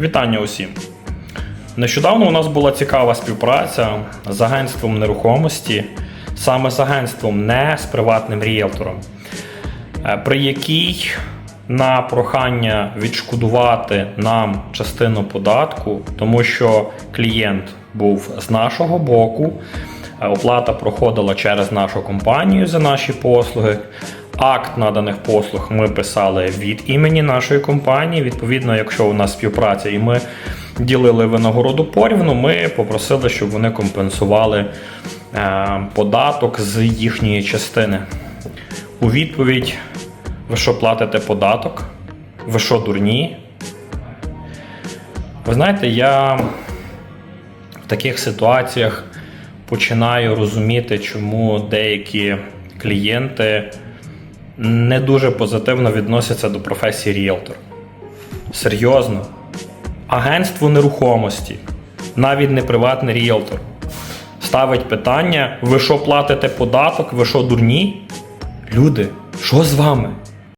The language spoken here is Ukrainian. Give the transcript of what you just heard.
Вітання усім! Нещодавно у нас була цікава співпраця з агентством нерухомості, саме з агентством, не з приватним ріелтором, е, при якій на прохання відшкодувати нам частину податку, тому що клієнт був з нашого боку, е, оплата проходила через нашу компанію за наші послуги. Акт наданих послуг ми писали від імені нашої компанії. Відповідно, якщо у нас співпраця і ми ділили винагороду порівну, ми попросили, щоб вони компенсували е, податок з їхньої частини. У відповідь: ви що платите податок? Ви що дурні? Ви знаєте, я в таких ситуаціях починаю розуміти, чому деякі клієнти не дуже позитивно відносяться до професії ріелтор. Серйозно. Агентство нерухомості, навіть не приватний ріелтор, ставить питання: ви що платите податок, ви що дурні? Люди, що з вами?